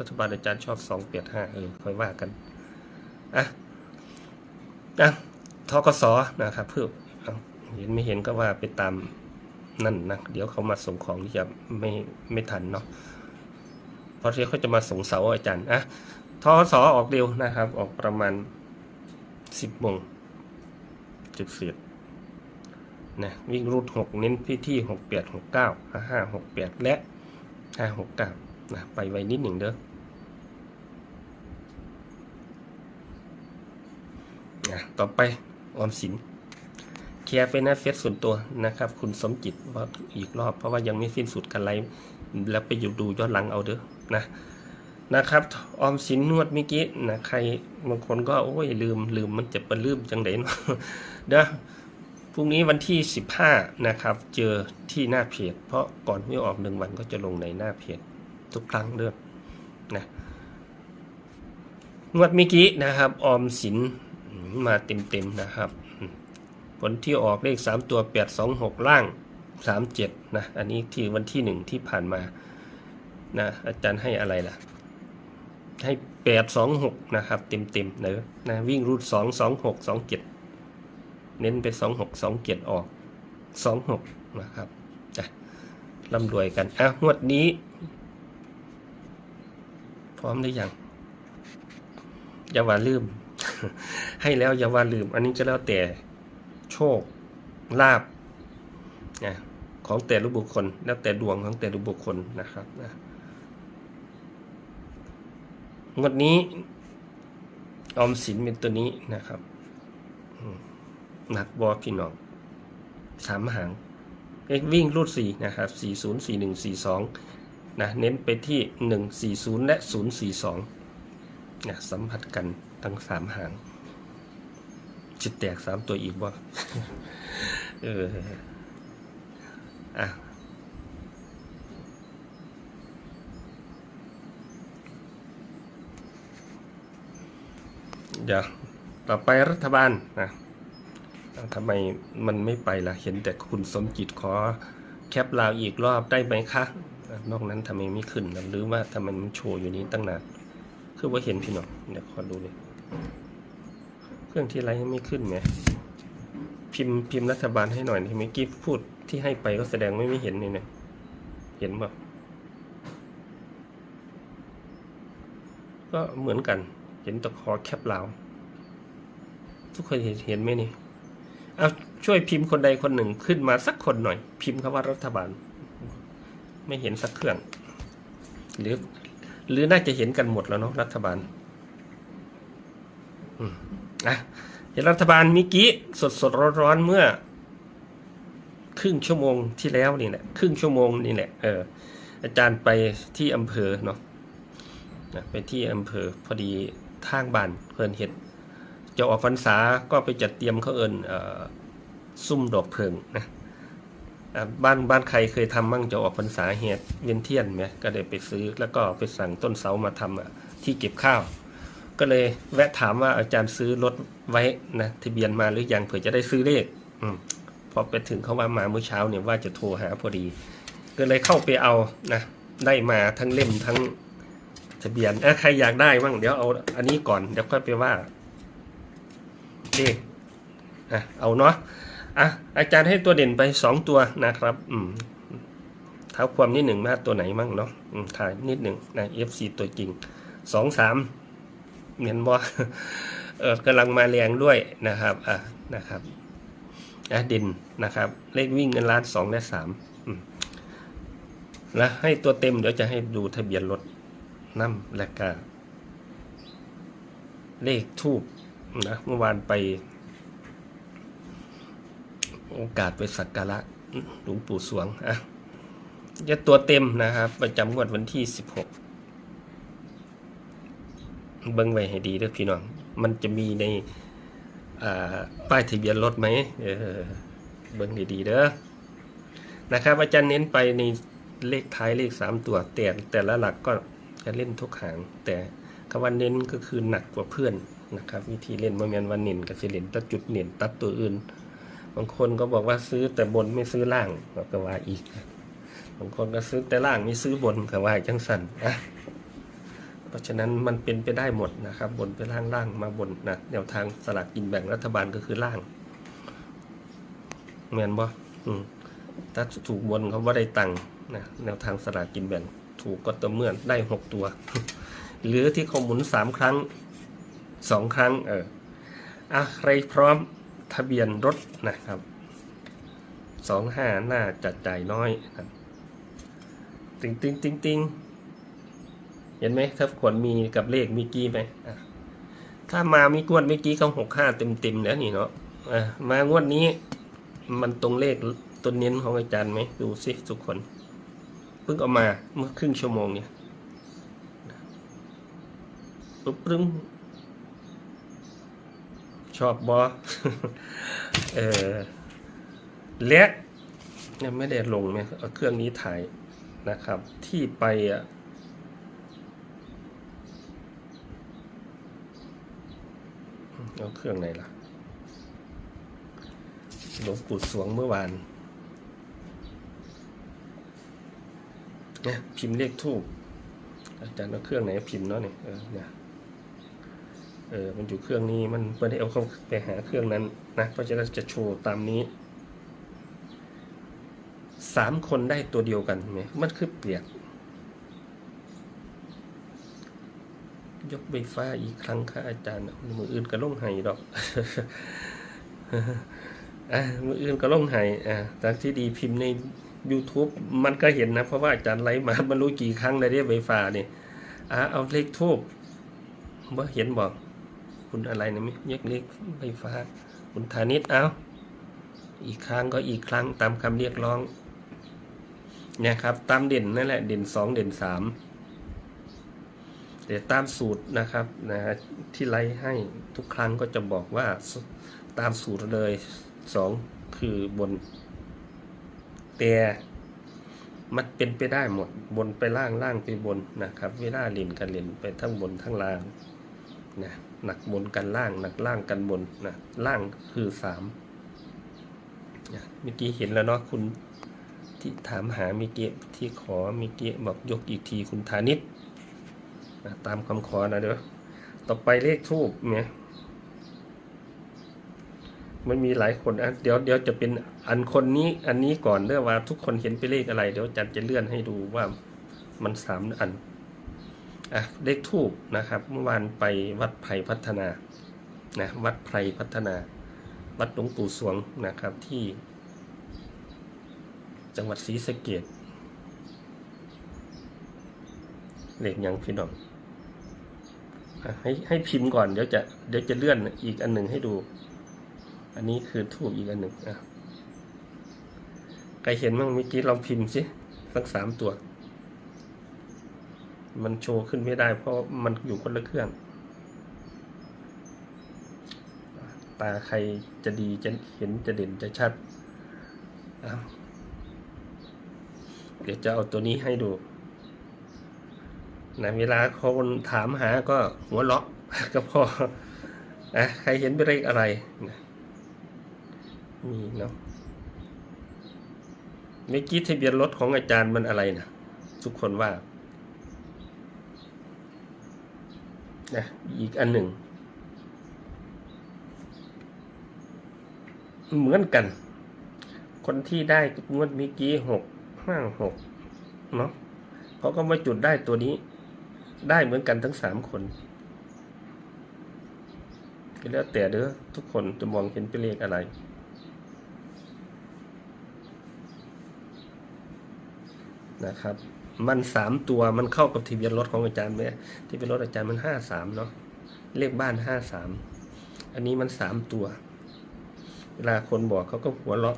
รัฐบาลอาจารย์ชอบสองเปียดห้าเออค่อยว่ากันอะอะทกสนะครับเพื่อเห็นไม่เห็นก็ว่าไปตามนั่นนะเดี๋ยวเขามาส่งของที่จะไม่ไม่ทันเนาะเพราะที่เขาจะมาส่งเสาอาจารย์อะทกสออกเร็วนะครับ ออกประมาณสิบโมงสิบเสียนะวิ่งรูดหกเน้นที่ที่หกแปดหกเก้าห้าหกแปดและห้าหกเก้า นะไปไวนิดหนึ่งเด้อนะต่อไปออมสินเคลียร์ไปหน้าเฟซส่วนตัวนะครับ คุณสมจิตว่าอีกรอบเพราะว่ายังไม่สิ้นสุดการไลฟ์แล้วไปอยู่ดูย้อนหลังเอาเด้อนะนะครับออมสินนวดเมื่อกี้นะใครบางคนก็โอ้ยลืมลืมมันจะเป็นลืมจังไดนเด้อพรุ่งนี้วันที่ 15 นะครับ เจอที่หน้าเพจ เพราะก่อนไม่ออกหนึ่งวันก็จะลงในหน้าเพจ ทุกครั้งเด้อนะงวดเมื่อกี้นะครับ ออมสินมาเต็มๆนะครับ ผลที่ออกเลข 3 ตัว 8 2 6 ล่าง 37 นะ อันนี้ที่วันที่ 1 ที่ผ่านมานะอาจารย์ให้อะไรล่ะ ให้ 8 2 6 นะครับ เต็มๆเนอะนะวิ่งรูด 2 2 6 2 7 เน้นไป 2 6 2 7 ออก 2 6 นะครับจ้ะร่ำรวยกันอะงวดนี้ พร้อมหรือยังอย่าว่าลืม ให้แล้วอย่าว่าลืม อันนี้ก็แล้วแต่โชคลาบนะของแต่ละบุคคล แล้วแต่ดวงของแต่ละบุคคลนะครับนะงวดนี้ออมสินเป็นตัวนี้นะครับหนักบอพี่น้องสามหางเลขวิ่งรูดสี่นะครับสี่ศูนย์สี่หนึ่งสี่สอง นะเน้นไปที่หนึ่งสี่ศูนย์และศูนย์สี่สองนะสัมผัสกันทั้งสามหางจะแตกสามตัวอีกบ่เอออะเดี๋ยวต่อไปรัฐบาลนะทำไมมันไม่ไปล่ะ เห็นแต่คุณสมจิตขอแคปลาวอีกรอบได้ไหมคะ นอกนั้นทำไมไม่ขึ้นนะหรือว่าทำไมมันโชว์อยู่นี้ตั้งนานคือว่าเห็นพี่น้องเดี๋ยวขอดูเลยเครื่องที่ไรยังไม่ขึ้นไหมพิมพ์พิมพ์รัฐบาลให้หน่อยที่เมื่อกี้พูดที่ให้ไปก็แสดงไม่ไม่เห็นนี่เนี่ยเห็นป่ะก็เหมือนกัน เห็นตะคอแคปลาวทุกคนเห็นเห็นไหมนี่เอาช่วยพิมพ์คนใดคนหนึ่งขึ้นมาสักคนหน่อย พิมพ์คำว่ารัฐบาล ไม่เห็นสักเครื่อง หรือ หรือน่าจะเห็นกันหมดแล้วเนาะรัฐบาลอืมอะเห็นรัฐบาลมิกี้สดสดร้อนร้อนๆเมื่อ ครึ่งชั่วโมงที่แล้วนี่แหละครึ่งชั่วโมงนี่แหละเอออาจารย์ไปที่อำเภอเนาะนะไปที่อำเภอพอดีทางบ้านเพิ่นเฮ็ดจะออกพรรษาก็ไปจัดเตรียมเขาเอินเอ่อซุ่มดอกเพิงนะ บ้านบ้านใครเคยทำมั่งจะออกพรรษาเฮ็ดเวียนเทียนไหมก็เลยไปซื้อแล้วก็ไปสั่งต้นเสามาทำอะที่เก็บข้าว ก็เลยแวะถามว่าอาจารย์ซื้อรถไว้นะทะเบียนมาหรือยังเผื่อจะได้ซื้อเลขอพอไปถึงเขาว่ามาเมื่อเช้าเนี่ยว่าจะโทรหาพอดี ก็เลยเข้าไปเอานะได้มาทั้งเล่มทั้งทะเบียนเอ้ใครอยากได้บ้างเดี๋ยวเอาอันนี้ก่อนเดี๋ยวค่อยไปว่าเลขอะเอาเนาะ อะอาจารย์ให้ตัวเด่นไปสองตัวนะครับอืมเท้าความนิดหนึ่งมาตัวไหนมั่งเนาะอืมถ่ายนิดหนึ่งนะ FC ตัวจริงสองสามเห็นบ่เออกำลังมาแรงด้วยนะครับอะนะครับอะดินนะครับ เลขวิ่งเงินล้านสองและสามอืมแล้วให้ตัวเต็มเดี๋ยวจะให้ดูทะเบียนรถน้ำและกาเลขทูบนะเมื่อวานไป โอกาสไปสักการะหลวงปู่สวงอะจะตัวเต็มนะครับ ประจำงวดวันที่สิบหกเบิ้งไว้ให้ดีเด้อพี่น้อง มันจะมีในป้ายทะเบียนรถไหมเออเบิ้งให้ดีเด้อนะครับ อาจารย์เน้นไปในเลขท้ายเลขสามตัวแต่แต่ละหลักก็จะเล่นทุกหาง แต่คำว่าเน้นก็คือหนักกว่าเพื่อนนะครับ วิธีเล่นบ่แม่นว่าเน้นก็สิเล่นตัดจุดเน้นตัดตัวอื่น บางคนก็บอกว่าซื้อแต่บนไม่ซื้อล่างก็ว่าอีก บางคนก็ซื้อแต่ล่างไม่ซื้อบนก็ว่าจังสันอะเพราะฉะนั้นมันเป็นไปได้หมดนะครับ บนไปล่างล่างมาบนนะแนวทางสลากกินแบ่งรัฐบาลก็คือล่างเหมือนบ่อืมถ้าถูกบนเขาว่าได้ตังค์นะแนวทางสลากกินแบ่งถูกก็ต่อเมื่อได้หกตัว หรือที่เขาหมุนสามครั้งสองครั้ง เอออะใครพร้อม ทะเบียนรถนะครับสองห้าน่าจะจ่ายน้อยครับติงติงติงติงเห็นไหมถ้าขวดมีกับเลขมีกี้ไหมถ้ามามีงวดเมื่อกี้เขาหกห้าเต็มเต็มแล้วนี่เนาะมางวดนี้ มันตรงเลขตัวเน้นของอาจารย์ไหมดูสิทุกคนเพิ่งเอามาเมื่อครึ่งชั่วโมงเนี่ยปุ๊บปึ้ง อบบอเออและยังไม่ได้ลงเนี่ยเอาเครื่องนี้ถ่ายนะครับ ที่ไปอะเอาเครื่องไหนล่ะหลวงปู่สวงเมื่อวานเนี่ยพิมพ์เลขทูบอาจารย์เอาเครื่องไหนพิมพ์เนาะเนี่ยเออเนี่ย เออมันอยู่เครื่องนี้มันเปิดให้เอาเข้าไปหาเครื่องนั้นนะเพราะฉะนั้นจะโชว์ตามนี้สามคนได้ตัวเดียวกันไหมมันคือเปลียกยกใบฟ้าอีกครั้งค่ะอาจารย์มืออื่นก็ล่งไห้ดอกอะมืออื่นก็ล่งไห้อ่าทางที่ดีพิมพ์ใน YouTube มันก็เห็นนะ เพราะว่าอาจารย์ไลฟ์มามันรู้กี่ครั้งเลยเนี่ยใบฟ้าเนี่ยอะเอาเลขทูบว่าเห็นบอก คุณอะไรนะมิยกเลขใบฟ้า คุณธานิตเอาอีกครั้งก็อีกครั้งตามคำเรียกร้องเนี่ยครับตามเด่นนั่นแหละเด่นสองเด่นสามเดี๋ยวตามสูตรนะครับนะฮะที่ไล่ให้ทุกครั้งก็จะบอกว่าตามสูตรเลยสองคือบนแต่มันเป็นไปได้หมดบนไปล่างล่างไปบนนะครับ เวลาเล่นกันเล่นไปทั้งบนทั้งล่างนะ หนักบนกันล่างหนักล่างกันบนนะล่างคือสามเมื่อกี้เห็นแล้วเนาะคุณที่ถามหามิเกะที่ขอมิเกะบอกยกอีกทีคุณธานิตนะตามคำขอนะเด้อต่อไปเลขทูบเนี่ยมันมีหลายคนอะเดี๋ยวเดี๋ยวจะเป็นอันคนนี้อันนี้ก่อนเรื่องว่าทุกคนเห็นไปนเลขอะไร เดี๋ยวจัดจะเลื่อนให้ดูว่ามันสามอัน อะเลขทูบนะครับ เมื่อวานไปวัดไผ่พัฒนานะวัดไผ่พัฒนา วัดหลวงปู่สวงนะครับที่ จังหวัดศรีสะเกดเลขยังพี่น้องให้ให้พิมพ์ก่อนเดี๋ยวจะเดี๋ยวจะเลื่อนอีกอันหนึ่งให้ดู อันนี้คือทูบอีกอันหนึ่งอะใครเห็นบ้างเมื่อกี้ลองพิมพ์สิสักสามตัว มันโชว์ขึ้นไม่ได้ เพราะมันอยู่คนละเครื่อง ตาใครจะดีจะเห็นจะเด่นจะชัด เดี๋ยวจะเอาตัวนี้ให้ดูนะเวลาคนถามหาก็หัวเราะก็พออะใครเห็นเป็นเลขอะไรนะมีเนาะเมื่อกี้ทะเบียนรถของอาจารย์มันอะไรนะทุกคนว่า นะอีกอันหนึ่ง เหมือนกัน คนที่ได้งวดเมื่อกี้หกห้าหกเนาะเขาก็มาจุดได้ตัวนี้ ได้เหมือนกันทั้งสามคนก็แล้วแต่เด้อทุกคนจะมองเห็นเป็นเลขอะไรนะครับ มันสามตัวมันเข้ากับทะเบียนรถของอาจารย์ไหมที่เป็นรถอาจารย์มันห้าสามเนาะเลขบ้านห้าสามอันนี้มันสามตัว เวลาคนบอกเขาก็หัวเราะ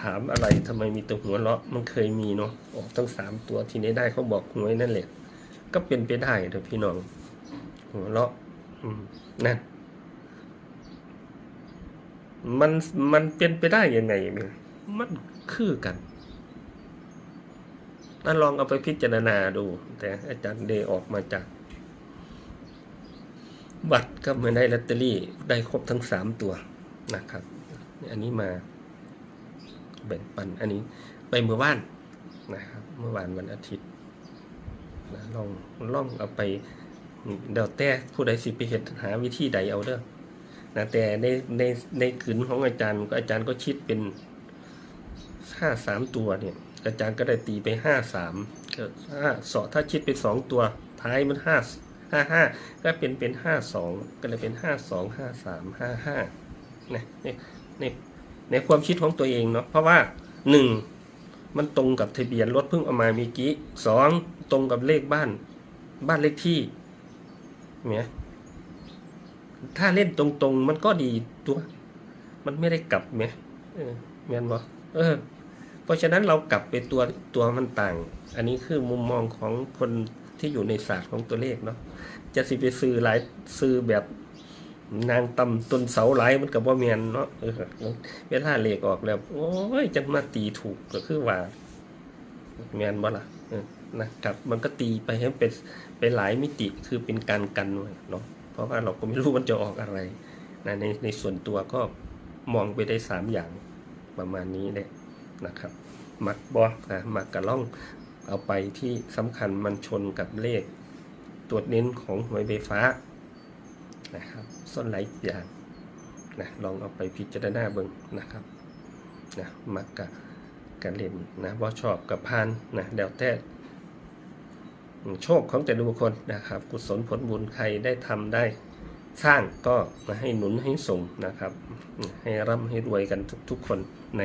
ถามอะไรทำไมมีแต่หัวเราะมันเคยมีเนาะออกตั้งสามตัวทีนี้ได้เขาบอกหวยนั่นแหละ ก็เป็นไปได้เถอะพี่น้อง หัวเราะ อืมนั่นมันมันเป็นไปได้ยังไงเนี่ยมัน คือกันน่าลองเอาไปพิจารณาดู แต่อาจารย์เดออกมาจาก บัตรก็เหมือนได้ลอตเตอรี่ได้ครบทั้งสามตัวนะครับ อันนี้มาแบ่งปันอันนี้ไปเมื่อวานนะครับ เมื่อวานวันอาทิตย์นะลองลองเอาไปเดี๋ยวแต่ผู้ใดสิไปเห็ดหาวิธีใดเอาเด้อนะแต่ในในในขืนของอาจารย์ก็อาจารย์ก็คิดเป็น ห้าสามตัวเนี่ยอาจารย์ก็ได้ตีไปห้าสามห้าสอถ้าคิดเป็นสองตัวท้ายมันห้าห้าห้าก็เป็นเป็นห้าสองก็เลยเป็นห้าสองห้าสามห้าห้านะในในในความคิดของตัวเองเนาะเพราะว่าหนึ่งมันตรงกับทะเบียนรถเพิ่งเอามาเมีกี้สองตรงกับเลขบ้าน บ้านเลขที่เนี่ยถ้าเล่นตรงๆ มันก็ดีตัว มันไม่ได้กลับไหมเออแม่นบ่ เออ เพราะฉะนั้นเรากลับไปตัวตัวมันต่าง อันนี้คือมุมมองของคนที่อยู่ในศาสตร์ของตัวเลขเนาะจะสิไปซื้อหลายซื้อแบบนางตำต้นเสาหลายมันกับว่าเมียนเนาะเออเวลาเลขออกแล้ว โอ้ยจะมาตีถูกก็คือว่าเมียนบ่ล่ะนะครับมันก็ตีไปให้เป็นเป็นหลายมิติคือเป็นการกันไว้เนาะเพราะว่าเราก็ไม่รู้มันจะออกอะไรนะในในส่วนตัวก็มองไปได้สามอย่าง ประมาณนี้แหละนะครับมักบอนะมักกระล่องเอาไปที่สำคัญมันชนกับเลข ตัวเน้นของหวยไฟฟ้านะครับส้นไหลายอย่างนะลองเอาไปพิจารณาเบิ่งนะครับนะมักกับการเล่นนะบ่ชอบกับพานนะเดวแต่โชคของแต่ละบุคคลนะครับ กุศลผลบุญใครได้ทำได้ สร้างก็มาให้หนุนให้ส่งนะครับ ให้ร่ำให้รวยกันทุกๆคนใน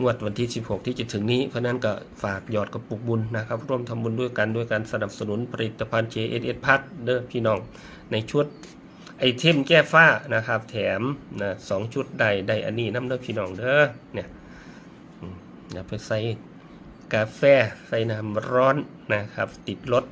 งวดวันที่ 16 ที่จะถึงนี้ เพราะนั้นก็ฝากหยอดกระปุกบุญนะครับ ร่วมทำบุญด้วยกันด้วยการสนับสนุนผลิตภัณฑ์ JSS พัดเด้อพี่น้อง ในชุดไอเทมแก้ฝ้านะครับ แถมนะสองชุดใดใดอันนี้น้ำเด้อพี่น้องเด้อเนี่ยอย่าไปใส่กาแฟใส่น้ำร้อนนะครับ ติดรถ